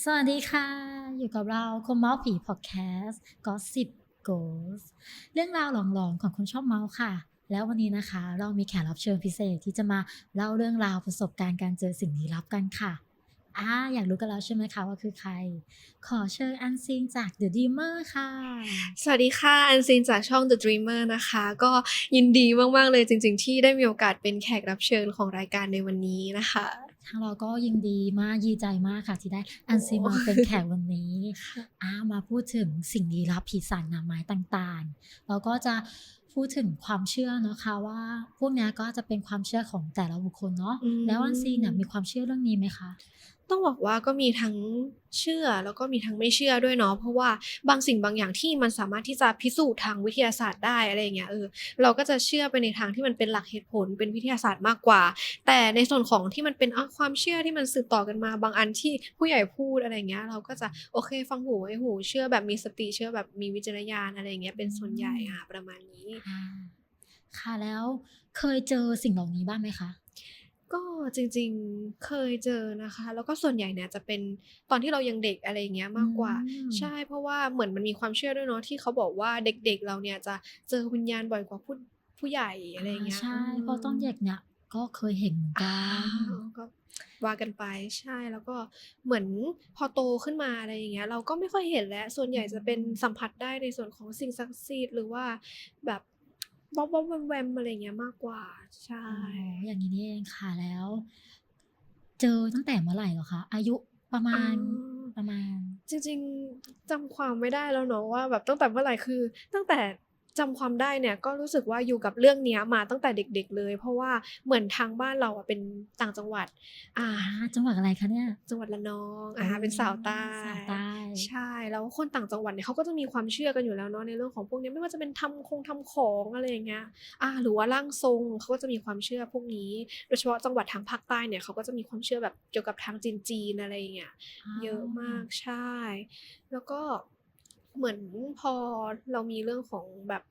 สวัสดีค่ะ อยู่กับเราคมเมาส์ผีพอดแคสต์ก็สิบโกสเรื่องราวหลอนๆของคนชอบเมาส์ค่ะ แล้ววันนี้นะคะ เรามีแขกรับเชิญพิเศษที่จะมาเล่าเรื่องราวประสบการณ์การเจอสิ่งลี้ลับกันค่ะอ่าอยากรู้กันแล้วใช่ไหมคะว่าคือใคร ขอเชิญอันซิงจาก The Dreamer ค่ะ สวัสดีค่ะ อันซินจากช่อง The Dreamer นะคะ ก็ยินดีมาก ๆ เลยจริง ๆ ที่ได้มีโอกาสเป็นแขกรับเชิญของรายการในวันนี้นะคะ ทางเราก็ยินดีมากยีใจมากค่ะที่ได้อันซีมาเป็นแขกวันนี้อ่ามาพูดถึงสิ่งลี้ลับผีสางนามไม้ต่างๆ เราก็จะพูดถึงความเชื่อเนาะคะว่าพวกเนี้ยก็จะเป็นความเชื่อของแต่ละบุคคลเนาะอืมแล้วอันซีเนี่ยมีความเชื่อเรื่องนี้ไหมคะ ต้องบอกว่าก็มีทั้งเชื่อแล้วก็มีทั้งไม่เชื่อด้วยเนาะเพราะว่าบางสิ่งบางอย่างที่มันสามารถที่จะพิสูจน์ทางวิทยาศาสตร์ได้อะไรอย่างเงี้ยเออเราก็จะเชื่อไปในทางที่มันเป็นหลักเหตุผลเป็นวิทยาศาสตร์มากกว่า แต่ในส่วนของที่มันเป็นความเชื่อที่มันสืบต่อกันมา บางอันที่ผู้ใหญ่พูดอะไรเงี้ย เราก็จะโอเคฟังหูไว้หู เชื่อแบบมีสติเชื่อแบบมีวิจารณญาณอะไรเงี้ยเป็นส่วนใหญ่อะประมาณนี้ค่ะแล้วเคยเจอสิ่งเหล่านี้บ้างไหมคะ จริงๆเคยเจอนะคะ แล้วก็ส่วนใหญ่เนี่ยจะเป็นตอนที่เรายังเด็กอะไรอย่างเงี้ยมากกว่าอืมใช่เพราะว่าเหมือนมันมีความเชื่อด้วยเนาะที่เขาบอกว่าเด็กๆเราเนี่ยจะเจอวิญญาณบ่อยกว่าผู้ผู้ใหญ่อะไรอย่างเงี้ยใช่เพราะตอนเด็กเนี่ยก็เคยเห็นเหมือนกัอ่านก็ว่ากันไปใช่แล้วก็เหมือนพอโตขึ้นมาอะไรอย่างเงี้ย เราก็ไม่ค่อยเห็นแล้ว ส่วนใหญ่จะเป็นสัมผัสได้ในส่วนของสิ่งศักดิ์สิทธิ์หรือว่าแบบ บ๊อบบ๊อบแวมแวมอะไรอย่างเงี้ยมากกว่า ใช่อ๋ออย่างนี้นี่เองค่ะแล้ว เจอตั้งแต่เมื่อไหร่เหรอคะ อายุประมาณอ่าประมาณ จริง ๆจำความไม่ได้แล้วเนาะว่า แบบตั้งแต่เมื่อไหร่คือ ตั้งแต่ จำความได้เนี่ยก็รู้สึกว่าอยู่กับเรื่องเนี้ยมาตั้งแต่เด็ก ๆ เลย เพราะว่าเหมือนทางบ้านเราอะเป็นต่างจังหวัด อ่าอ่าจังหวัดอะไรคะเนี่ย จังหวัดระนองอ่าเป็นสาวใต้สาวใต้ใช่แล้วคนต่างจังหวัดเนี่ยเขาก็จะมีความเชื่อกันอยู่แล้วเนาะในเรื่องของพวกเนี้ยไม่ว่าจะเป็นทำคงทำของอะไรอย่างเงี้ยอ่าหรือว่าร่างทรงเขาก็จะมีความเชื่อพวกนี้ โดยเฉพาะจังหวัดทางภาคใต้เนี่ยเขาก็จะมีความเชื่อแบบเกี่ยวกับทางจีนๆอะไรอย่างเงี้ยเยอะมากใช่ แล้วก็ เหมือนพอเรามีเรื่องของแบบ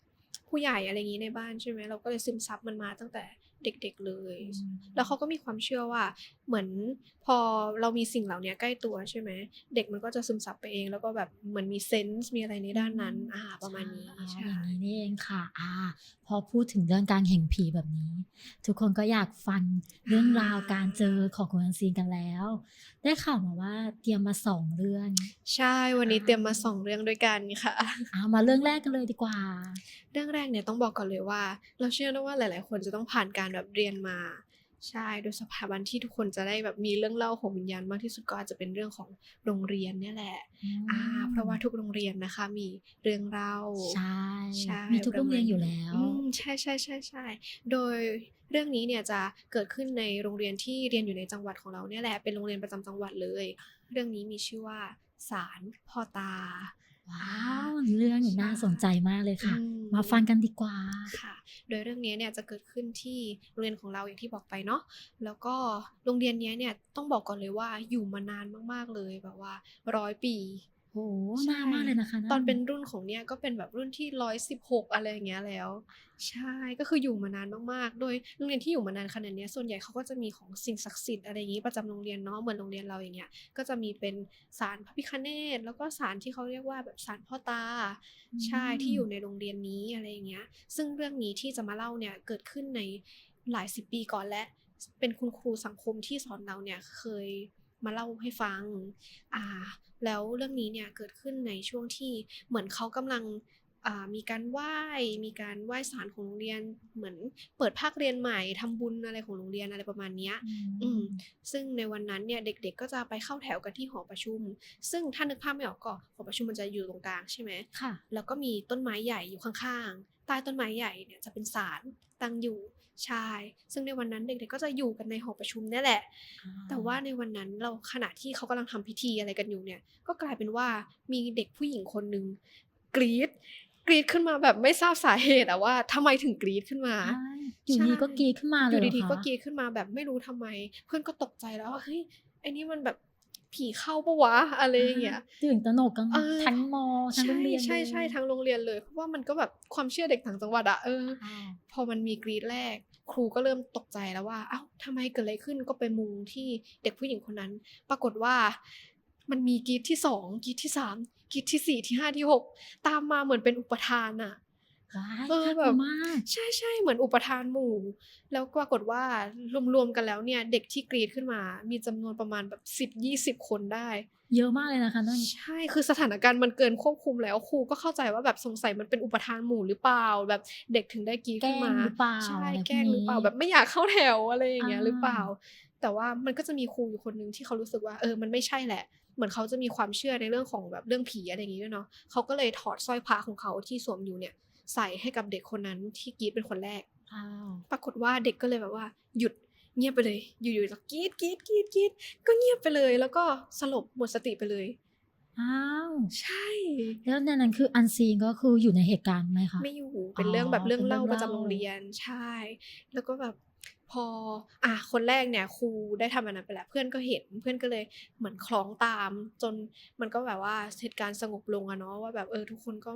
ผู้ใหญ่อะไรอย่างนี้ในบ้านใช่ไหมเราก็เลยซึมซับมันมาตั้งแต่ เด็กๆเลยอืมแล้วเขาก็มีความเชื่อว่าเหมือนพอเรามีสิ่งเหล่านี้ใกล้ตัวใช่ไหมเด็กมันก็จะซึมซับไปเอง แล้วก็แบบเหมือนมีเซนส์มีอะไรในด้านนั้นอ่าประมาณนี้อ๋อใช่อย่างนี้นี่เองค่ะอ่าพอพูดถึงเรื่องการเห็นผีแบบนี้ ทุกคนก็อยากฟังเรื่องราวการเจอของคุณอันซีนกันแล้ว ได้ข่าวมาว่าเตรียมมาสองเรื่อง ใช่วันนี้เตรียมมาสองเรื่องด้วยกันค่ะเอามาเรื่องแรกกันเลยดีกว่า เรื่องแรกเนี่ยต้องบอกก่อนเลยว่า เราเชื่อนะว่าหลาย ๆ คนจะต้องผ่านการแบบเรียนมาใช่โดยสถาบันที่ทุกคนจะได้แบบมีเรื่องเล่าของวิญญาณมากที่สุดก็อาจจะเป็นเรื่องของโรงเรียนเนี่ยแหละอ่าเพราะว่าทุกโรงเรียนนะคะ มีเรื่องเล่าใช่ใช่มีทุกโรงเรียนอยู่แล้วอืมใช่ใช่ใช่ใช่โดยเรื่องนี้เนี่ยจะเกิดขึ้นในโรงเรียนที่เรียนอยู่ในจังหวัดของเราเนี่ยแหละเป็นโรงเรียนประจำจังหวัดเลย เรื่องนี้มีชื่อว่าศาลพ่อตา ว้าวเรื่องนี้น่าสนใจมากเลยค่ะอืมาฟังกันดีกว่าค่ะ โดยเรื่องนี้เนี่ยจะเกิดขึ้นที่โรงเรียนของเราอย่างที่บอกไปเนาะแล้วก็โรงเรียนเนี้ยเนี่ยต้องบอกก่อนเลยว่าอยู่มานานมากๆเลยแบบว่าร้อยปี โอ้ใช่นานมากเลยนะคะ ตอนเป็นรุ่นของเนี่ยก็เป็นแบบรุ่นที่ร้อยสิบหกอะไรอย่างเงี้ยแล้ว ใช่ก็คืออยู่มานานมากๆ โดยโรงเรียนที่อยู่มานานขนาดเนี้ยส่วนใหญ่เขาก็จะมีของสิ่งศักดิ์สิทธิ์อะไรอย่างงี้ประจำโรงเรียนเนาะเหมือนโรงเรียนเราอย่างเงี้ยก็จะมีเป็นศาลพระพิฆเนศแล้วก็ศาลที่เขาเรียกว่าแบบศาลพ่อตาใช่ที่อยู่ในโรงเรียนนี้อะไรอย่างเงี้ย ซึ่งเรื่องนี้ที่จะมาเล่าเนี่ยเกิดขึ้นในหลายสิบปีก่อนและเป็นคุณครูสังคมที่สอนเราเนี่ยเคย มาเล่าให้ฟังอ่าแล้วเรื่องนี้เนี่ยเกิดขึ้นในช่วงที่เหมือนเขากำลังอ่ามีการไหว้มีการไหว้ศาลของโรงเรียนเหมือนเปิดภาคเรียนใหม่ทำบุญอะไรของโรงเรียนอะไรประมาณเนี้ยอืมซึ่งในวันนั้นเนี่ยเด็กๆก็จะไปเข้าแถวกันที่หอประชุม ซึ่งถ้านึกภาพไม่ออกก็หอประชุมมันจะอยู่ตรงกลางใช่ไหมค่ะแล้วก็มีต้นไม้ใหญ่อยู่ข้างๆใต้ต้นไม้ใหญ่เนี่ยจะเป็นศาลตั้งอยู่ ใช่ ซึ่งในวันนั้นเด็กๆก็จะอยู่กันในหอประชุมเนี่ยแหละ แต่ว่าในวันนั้นเราขณะที่เขากำลังทำพิธีอะไรกันอยู่เนี่ย ก็กลายเป็นว่ามีเด็กผู้หญิงคนหนึ่งกรีดกรีดขึ้นมาแบบไม่ทราบสาเหตุอะว่าทำไมถึงกรีดขึ้นมาใช่อยู่ดีก็กรีดขึ้นมาอเลยยู่เหรอดีๆก็คะกรีดขึ้นมาแบบไม่รู้ทำไม เพื่อนก็ตกใจแล้วว่าเฮ้ยไอ้นี่มันแบบผีเข้าปะวะอะไรอย่างเงี้ยตื่นตระหนกกันเออทั้งมอทั้งโรงเรียนใช่ใช่เลยใช่ทั้งโรงเรียนเลยเพราะว่ามันก็แบบความเชื่อเด็กต่างจังหวัดอะเอออ่าพอมันมีกรีดแรก ครูก็เริ่มตกใจแล้วว่า เอ้าทำไมเกิดอะไรขึ้นก็ไปมุงที่เด็กผู้หญิงคนนั้น ปรากฏว่ามันมีกรีดที่2กรีดที่3กรีดที่4ที่5ที่6ตามมาเหมือนเป็นอุปทานน่ะว้ายเออน่ากแบลัวบมากใช่ๆเหมือนอุปทานหมู่ แล้วปรากฏว่ารวมๆกันแล้วเนี่ย เด็กที่กรีดขึ้นมา มีจำนวนประมาณแบบ10-20คนได้ เยอะมากเลยนะคะนั่นใช่คือสถานการณ์มันเกินควบคุมแล้วครูก็เข้าใจว่าแบบสงสัยมันเป็นอุปทานหมู่หรือเปล่า แบบเด็กถึงได้กรีดแกล้ขึ้นงมาหรือเปล่าใช่อะไรพแกวล้กงหรือเปล่านี้แบบไม่อยากเข้าแถวอะไรอย่างอาเงี้ยหรือเปล่า แต่ว่ามันก็จะมีครูอยู่คนหนึ่งที่เขารู้สึกว่าเออมันไม่ใช่แหละเหมือนเขาจะมีความเชื่อในเรื่องของแบบเรื่องผีอะไรอย่างงี้ด้วยเนาะเขาก็เลยถอดสร้อยพระของเขาที่สวมอยู่เนี่ยใส่ให้กับเด็กคนนั้นที่กรีดเป็นคนแรกอ้าวปรากฏว่าเด็กก็เลยแบบว่าหยุด เงียบไปเลย อยู่ๆแล้วกรีดกรีดกรีดกรีดก็เงียบไปเลย แล้วก็สลบหมดสติไปเลย อ้าวใช่ แล้วในนั้นคือ unseen ก็คืออยู่ในเหตุการณ์ไหมคะไม่อยู่เป็นเรื่องแบบอ๋อเรื่องเป็นเรื่เล่าองประจำเล่าโรงเรียนใช่ แล้วก็แบบพออะคนแรกเนี่ยครูได้ทำอันนั้นไปแล้วเพื่อนก็เห็นเพื่อนก็เลยเหมือนคล้องตาม จนมันก็แบบว่าเหตุการณ์สงบลงอะเนาะว่าแบบเออทุกคนก็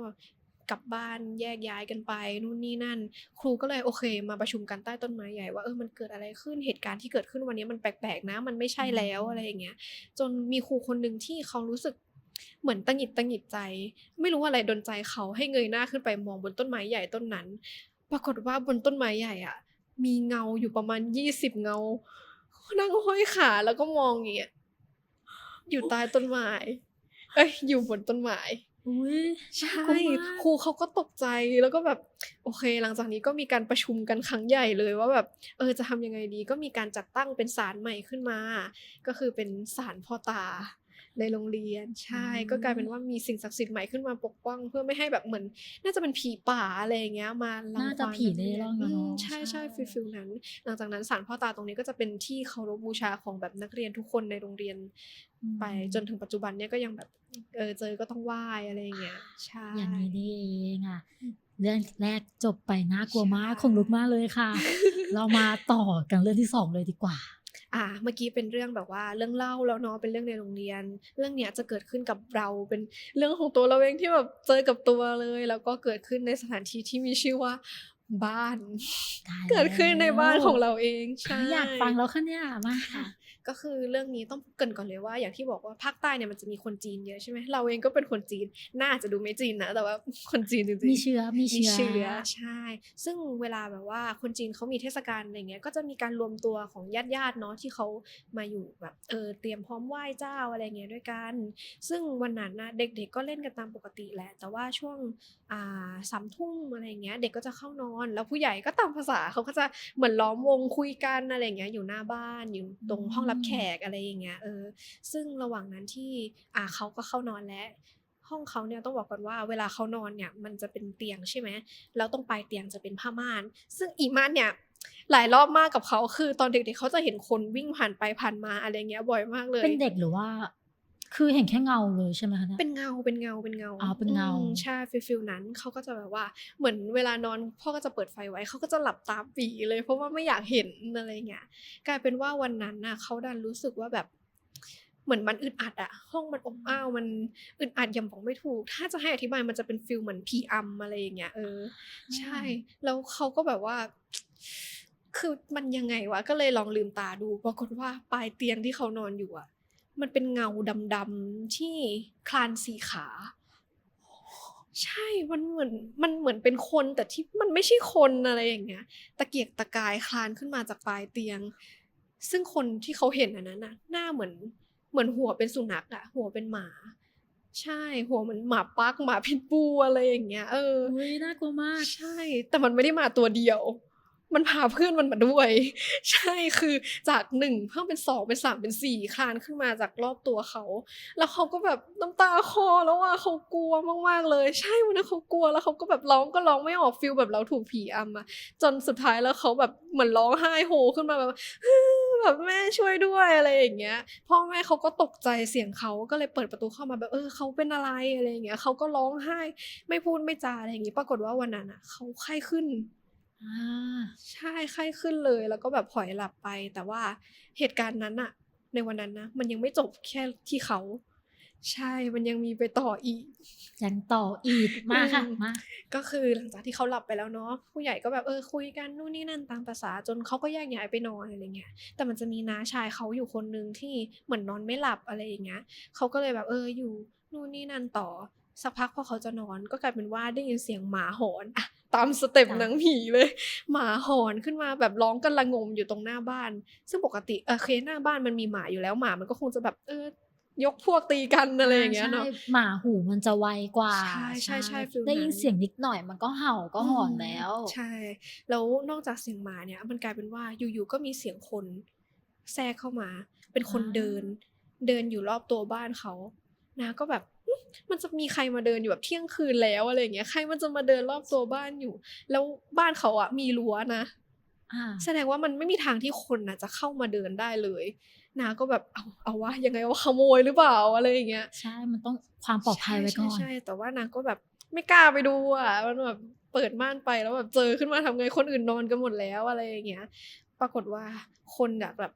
กลับบ้านแยกย้ายกันไปนู่นนี่นั่น ครูก็เลยโอเค มาประชุมกันใต้ต้นไม้ใหญ่ว่าเออมันเกิดอะไรขึ้นเหตุการณ์ที่เกิดขึ้นวันนี้มันแปลกๆนะ มันไม่ใช่แล้วอะไรอย่างเงี้ยจนมีครูคนหนึ่งที่เขารู้สึกเหมือนตังหงิดตังหงิดใจ ไม่รู้อะไรดลใจเขาให้เงยหน้าขึ้นไปมองบนต้นไม้ใหญ่ต้นนั้น ปรากฏว่าบนต้นไม้ใหญ่อะมีเงาอยู่ประมาณ20เงา นั่งห้อยขาแล้วก็มองอย่างเงี้ยอยู่ใต้ต้นไม้เอ้ยอยู่บนต้นไม้ อุ๊ยใช่น่ากลัวมากครูเขาก็ตกใจแล้วก็แบบโอเค หลังจากนี้ก็มีการประชุมกันครั้งใหญ่เลยว่าแบบเออจะทำยังไงดีก็มีการจัดตั้งเป็นศาลใหม่ขึ้นมา ก็คือเป็นศาลพ่อตาในโรงเรียนใช่ก็กลายเป็นว่ามีสิ่งศักดิ์สิทธิ์ใหม่ขึ้นมาปกป้อง เพื่อไม่ให้แบบเหมือน น่าจะเป็นผีป่าอะไรอย่างเงี้ยมารังน่าจะควานผีในโรงเร่เรียนร่อนอะอืมเนาะใช่ใช่ๆฟีลๆนั้น หลังจากนั้นศาลพ่อตาตรงนี้ก็จะเป็นที่เคารพบูชาของแบบนักเรียนทุกคนในโรงเรียนอืม ไปจนถึงปัจจุบันเนี่ยก็ยังแบบเออเจอก็ต้องไหว้อะไรอย่างเงี้ยใช่อย่างนี้นี่เองอะเรื่องแรกจบไปน่ากลัวมากใช่ขนลุกมากเลยค่ะ เรามาต่อกันเรื่องที่สองเลยดีกว่า อ่า เมื่อกี้เป็นเรื่องแบบว่าเรื่องเล่าแล้วเนาะเป็นเรื่องในโรงเรียน เรื่องเนี้ยจะเกิดขึ้นกับเราเป็นเรื่องของตัวเราเองที่แบบเจอกับตัวเลย แล้วก็เกิดขึ้นในสถานที่ที่มีชื่อว่าบ้านได้เกิดขึ้นในบ้านของเราเองใช่อยากฟังแล้วค่ะเนี่ยมาค่ะก็คือเรื่องนี้ต้องเกรินก่อนเลยว่า อย่างที่บอกว่าภาคใต้เนี่ยมันจะมีคนจีนเยอะใช่ไหมเราเองก็เป็นคนจีนน่าจะดูไม่จีนนะแต่ว่าคนจีนจริงๆมีเชื้อมีมีเชื้อเชื้อใช่ ซึ่งเวลาแบบว่าคนจีนเขามีเทศกาลอะไรเงี้ยก็จะมีการรวมตัวของญาติญาติๆเนาะที่เขามาอยู่แบบเออเตรียมพร้อมไหว้เจ้าอะไรเงี้ยด้วยกัน ซึ่งวันนั้นนะเด็ก ๆ ก็เล่นกันตามปกติแหละ แต่ว่าช่วงอ่าสามทุ่มอะไรเงี้ยเด็กก็จะเข้านอน แล้วผู้ใหญ่ก็ตามภาษาเขาก็จะเหมือนล้อมวงคุยกันอะไรเงี้ยอยู่หน้าบ้านอยู่ตรงห้องรับแขกอะไรอย่างเงี้ยเออซึ่งระหว่างนั้นที่อ่าเขาก็เข้านอนแล้ว ห้องเขาเนี่ยต้องบอกก่อนว่าเวลาเขานอนเนี่ยมันจะเป็นเตียงใช่ไหมแล้วตรงปลายเตียงจะเป็นผ้าม่าน ซึ่งอีม่านเนี่ยหลายรอบมากกับเขาคือตอนเด็กๆเขาจะเห็นคนวิ่งผ่านไปผ่านมาอะไรเงี้ยบ่อยมากเลย เป็นเด็กหรือว่า คือเห็นแค่เงาเลยใช่ไหมคะเนี่ยเป็นเงาเป็นเงาเป็นเงาอ๋อเป็นเงาอืมใช่ฟิลฟิลนั้นเขาก็จะแบบว่าเหมือนเวลานอนพ่อก็จะเปิดไฟไว้เขาก็จะหลับตาปีเลย เพราะว่าไม่อยากเห็นอะไรเงี้ยกลายเป็นว่าวันนั้นน่ะเขาดันรู้สึกว่าแบบเหมือนมันอึดอัดอะห้องมันอบอ้าวมันอึดอัดยังบอกไม่ถูก ถ้าจะให้อธิบายมันจะเป็นฟิลเหมือนพีอัมอะไรอย่างเงี้ยเออ ใช่ แล้วเขาก็แบบว่า คือมันยังไงวะก็เลยลองลืมตาดู ปรากฏว่าปลายเตียงที่เขานอนอยู่อะ มันเป็นเงาดำๆที่คลานสี่ขา ใช่ มันเหมือนมันเหมือนเป็นคนแต่ที่มันไม่ใช่คนอะไรอย่างเงี้ย ตะเกียกตะกายคลานขึ้นมาจากปลายเตียง ซึ่งคนที่เขาเห็นอันนั้นน่ะ หน้าเหมือนเหมือนหัวเป็นสุนัขอะหัวเป็นหมา ใช่ หัวเหมือนหมาปักหมาพิษบูอะไรอย่างเงี้ย เอออุ้ยน่ากลัวมาก ใช่ แต่มันไม่ได้มาตัวเดียว มันพาเพื่อนมันมาด้วย ใช่คือจากหนึ่งเพิ่มเป็นสองเป็นสามเป็นสี่คลานขึ้นมาจากรอบตัวเขา แล้วเขาก็แบบน้ำตาคอแล้วว่าเขากลัวมากๆเลย ใช่วันนั้นเขากลัวแล้วเขาก็แบบร้องก็ร้องไม่ออกฟิลแบบเราถูกผีอำอะจนสุดท้ายแล้วเขาแบบเหมือนร้องไห้โฮขึ้นมาแบบแบบแม่ช่วยด้วยอะไรอย่างเงี้ย พ่อแม่เขาก็ตกใจเสียงเขาก็เลยเปิดประตูเข้ามาแบบเออเขาเป็นอะไรอะไรอย่างเงี้ยเขาก็ร้องไห้ไม่พูดไม่จาอะไรอย่างงี้ ปรากฏว่าวันนั้นอะเขาไข้ขึ้น ใช่ไข้ขึ้นเลยแล้วก็แบบผลอยหลับไป แต่ว่าเหตุการณ์นั้นอะในวันนั้นนะมันยังไม่จบแค่ที่เขา ใช่มันยังมีไปต่ออีก ยังต่ออีกมาค่ะอืมมาก็คือหลังจากที่เขาหลับไปแล้วเนาะผู้ใหญ่ก็แบบเออคุยกันนู่นนี่นั่นตามประสาจนเขาก็แยกย้ายไปนอนอะไรเงี้ย แต่มันจะมีน้าชายเขาอยู่คนหนึ่งที่เหมือนนอนไม่หลับอะไรอย่างเงี้ยเขาก็เลยแบบเอออยู่นู่นนี่นั่นต่อสักพักพอเขาจะนอนก็กลายเป็นว่าได้ยินเสียงหมาหอนอะ ตามสเต็ปจ้ะหนังผีเลย หมาหอนขึ้นมาแบบร้องกันระงมอยู่ตรงหน้าบ้าน ซึ่งปกติโอเคหน้าบ้านมันมีหมาอยู่แล้วหมามันก็คงจะแบบเออยกพวกตีกันอะไรอย่างเงี้ยเนาะใช่หมาหูมันจะไวกว่า ใช่ใช่ใช่ฟีลได้ยินนั้นเสียงนิดหน่อยมันก็เห่าก็หอนแล้ว ใช่ แล้วนอกจากเสียงหมาเนี่ย มันกลายเป็นว่าอยู่ๆก็มีเสียงคนแทรกเข้ามา เป็นคนอาเดิน เดินอยู่รอบตัวบ้านเขาน้าก็แบบอื มมันจะมีใครมาเดินอยู่แบบเที่ยงคืนแล้วอะไรอย่างเงี้ยใครมันจะมาเดินรอบตัวบ้านอยู่ แล้วบ้านเขาอะมีรั้วนะอ่าแสดงว่ามันไม่มีทางที่คนน่ะจะเข้ามาเดินได้เลยน้าก็แบบเอาเอาวะยังไงวะขโมยหรือเปล่าอะไรอย่างเงี้ยใช่มันต้องความปลอดภัยไว้ก่อนใช่ใช่แต่ว่านางก็แบบไม่กล้าไปดูอะมันแบบเปิดม่านไปแล้วแบบเจอขึ้นมาทำไงคนอื่นนอนกันหมดแล้วอะไรอย่างเงี้ย ปรากฏว่าคนอยากแบบ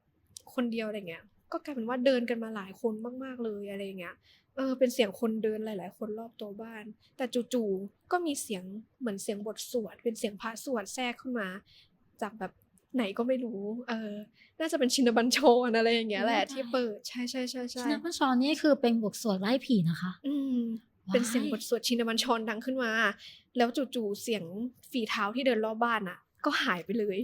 คนเดียวอะไรเงี้ย ก็กลายเป็นว่าเดินกันมาหลายคนมากๆเลยอะไรอย่างเงี้ยเออเป็นเสียงคนเดินหลาย ๆ คนรอบตัวบ้าน แต่จู่ๆก็มีเสียงเหมือนเสียงบทสวด เป็นเสียงพระสวดแทรกขึ้นมา จากแบบไหนก็ไม่รู้ เออ น่าจะเป็นชินบัญชรอะไรอย่างเงี้ยแหละโอ้ตายที่เปิด ใช่ใช่ใช่ใช่ชินบัญชรนี่คือเป็นบทสวดไล่ผีนะคะ อืม เป็นเสียงว้ายบทสวดชินบัญชรดังขึ้นมา แล้วจู่ๆเสียงฝีเท้าที่เดินรอบบ้านอะ ก็หายไปเลย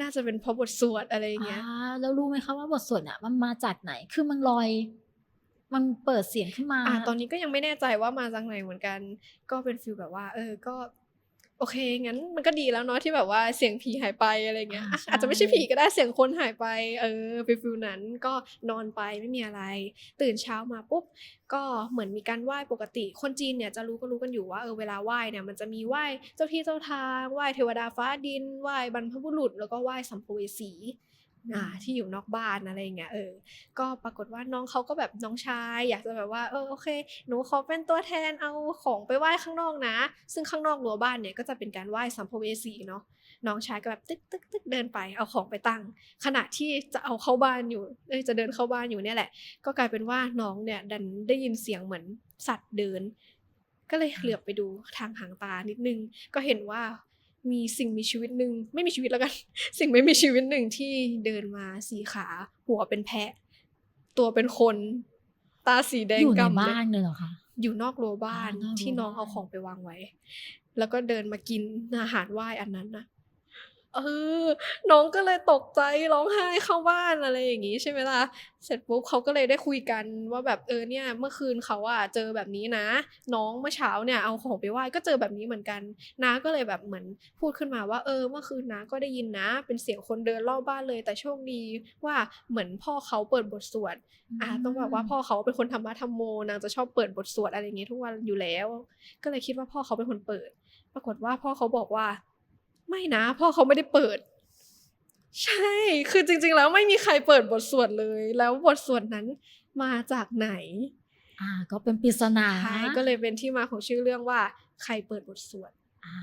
น่าจะเป็นเพราะบทสวดอะไรอย่างเงี้ยอ่าแล้วรู้ไหมคะว่าบทสวดอะ มันมาจากไหน คือมันลอย มันเปิดเสียงขึ้นมาอ่าตอนนี้ก็ยังไม่แน่ใจว่ามาจากไหนเหมือนกัน ก็เป็นฟีลแบบว่า เออก็ โอเคงั้นมันก็ดีแล้วเนาะที่แบบว่าเสียงผีหายไปอะไรเงี้ยอ่าอะใช่อาจจะไม่ใช่ผีก็ได้เสียงคนหายไป เออเป็นฟีลนั้นก็นอนไปไม่มีอะไร ตื่นเช้ามาปุ๊บก็เหมือนมีการไหว้ปกติ คนจีนเนี่ยจะรู้ก็รู้กันอยู่ว่าเออเวลาไหว้เนี่ยมันจะมีไหว้เจ้าที่เจ้าทางไหว้เทวดาฟ้าดินไหว้บรรพบุรุษ แล้วก็ไหว้สัมภเวสี อ่าที่อยู่นอกบ้านอะไรเงี้ยเออ ก็ปรากฏว่าน้องเขาก็แบบน้องชาย อยากจะแบบว่าเออโอเค หนูขอเป็นตัวแทนเอาของไปไหว้ข้างนอกนะ ซึ่งข้างนอกรั้วบ้านเนี่ยก็จะเป็นการไหว้สัมภเวสีเนาะน้องชายก็แบบตึกตึกตึกเดินไปเอาของไปตั้ง ขณะที่จะเอาเข้าบ้านอยู่เอ้ยจะเดินเข้าบ้านอยู่เนี่ยแหละ ก็กลายเป็นว่าน้องเนี่ยดันได้ยินเสียงเหมือนสัตว์เดิน ก็เลยเหลือบไปดูทางหางตานิดนึง ก็เห็นว่า มีสิ่งมีชีวิตหนึ่งไม่มีชีวิตแล้วกัน สิ่งไม่มีชีวิตหนึ่งที่เดินมาสีขา หัวเป็นแพะ ตัวเป็นคน ตาสีแดงอยู่ในกำเลบ้านยเลยเหรอคะอยู่นอกรั้วบ้านอ่านอกรั้วที่น้องเอาบ้านของไปวางไว้ แล้วก็เดินมากินอาหารไหว้อันนั้นนะ เออ น้องก็เลยตกใจร้องไห้เข้าบ้านอะไรอย่างงี้ใช่ไหมล่ะ เสร็จปุ๊บเขาก็เลยได้คุยกันว่าแบบเออเนี่ยเมื่อคืนเขาอะเจอแบบนี้นะ น้องเมื่อเช้าเนี่ยเอาของไปไหว้ก็เจอแบบนี้เหมือนกันน้าก็เลยแบบเหมือนพูดขึ้นมาว่าเออ เมื่อคืนน้าก็ได้ยินนะ เป็นเสียงคนเดินรอบบ้านเลย แต่โชคดีว่าเหมือนพ่อเขาเปิดบทสวดอ่าต้องแบบว่าพ่อเขาเป็นคนธรรมะธรรมโมนางจะชอบเปิดบทสวดอะไรอย่างเงี้ยทุกวันอยู่แล้ว ก็เลยคิดว่าพ่อเขาเป็นคนเปิด ปรากฏว่าพ่อเขาบอกว่า ไม่นะพ่อเขาไม่ได้เปิด ใช่ คือจริง ๆ แล้วไม่มีใครเปิดบทสวดเลย แล้วบทสวดนั้นมาจากไหน อ่า ก็เป็นปริศนาใช่ก็เลยเป็นที่มาของชื่อเรื่องว่า ใครเปิดบทสวดอ่า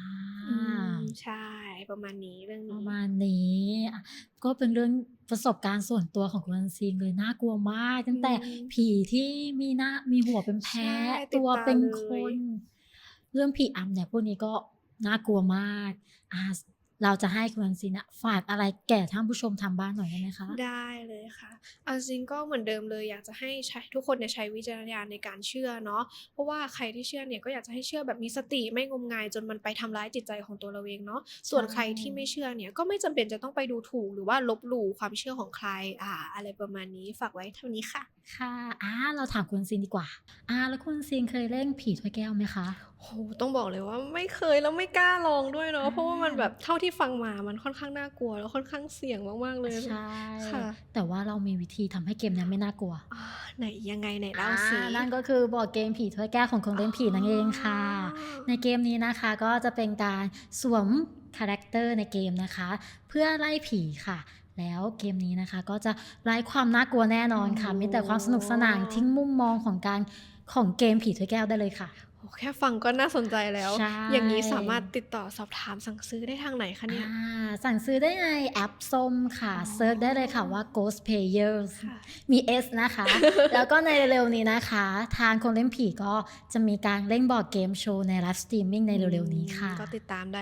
อืมใช่ประมาณนี้เรื่องปนี้ระมาณนี้อะก็เป็นเรื่องประสบการณ์ส่วนตัวของคุณซีนเลยน่ากลัวมากตั้งแต่อืมผีที่มีหน้ามีหัวเป็นแพะใช่ติดตัวตาเป็นเลยคน เรื่องผีอำเนี่ยพวกนี้ก็ น่ากลัวมากอ่าเราจะให้คุณซีนะฝากอะไรแก่ท่านผู้ชมทางบ้านหน่อยได้ไหมคะ ได้เลยค่ะเอาจริงก็เหมือนเดิมเลยอยากจะให้ใช้ทุกคนเนี่ยใช้วิจารณญาณในการเชื่อเนาะ เพราะว่าใครที่เชื่อเนี่ยก็อยากจะให้เชื่อแบบมีสติไม่งมงายจนมันไปทำร้ายจิตใจของตัวเราเองเนาะ ส่วนใครที่ไม่เชื่อเนี่ยก็ไม่จำเป็นจะต้องไปดูถูกหรือว่าลบหลู่ความเชื่อของใครอ่าอะไรประมาณนี้ฝากไว้เท่านี้ค่ะค่ะอ่าเราถามคุณซีนดีกว่าอ่าแล้วคุณซีนเคยเล่นผีถ้วยแก้วไหมคะโหต้องบอกเลยว่าไม่เคยแล้วไม่กล้าลองด้วยเนาะอ่าเพราะว่ามันแบบเท่าที่ฟังมามันค่อนข้างน่ากลัว แล้วค่อนข้างเสี่ยงมากๆเลยใช่ค่ะ แต่ว่าเรามีวิธีทำให้เกมเนี้ไม่น่ากลัวอ่าไหนยังไงไหนเล่าอ่าสินั่นก็คือบอร์ดเกมผีถ้วยแก้วของคนเล่นผีนั่นเองค่ะ ในเกมนี้นะคะก็จะเป็นการสวมคาแรคเตอร์ในเกมนะคะ เพื่อไล่ผีค่ะ แล้วเกมนี้นะคะ ก็จะไล่ความน่ากลัวแน่นอนค่ะโอ้มีแต่ความสนุกสนานทิ้งมุมมองของการของเกมผีถ้วยแก้วได้เลยค่ะโอ้แค่ฟังก็น่าสนใจแล้วใช่อย่างนี้สามารถติดต่อสอบถามสั่งซื้อได้ทางไหนคะเนี่ยอ่าสั่งซื้อได้ในแอปส้มค่ะอ๋อเซิร์ชได้เลยค่ะว่า Ghost Players ค่ะมี S นะคะ แล้วก็ในเร็วๆนี้นะคะ ทางคนเล่นผีก็จะมีการเล่นบอร์ดเกมโชว์ในไลฟ์สตรีมมิ่งในเร็วๆนี้ค่ะ ก็ติดตามได้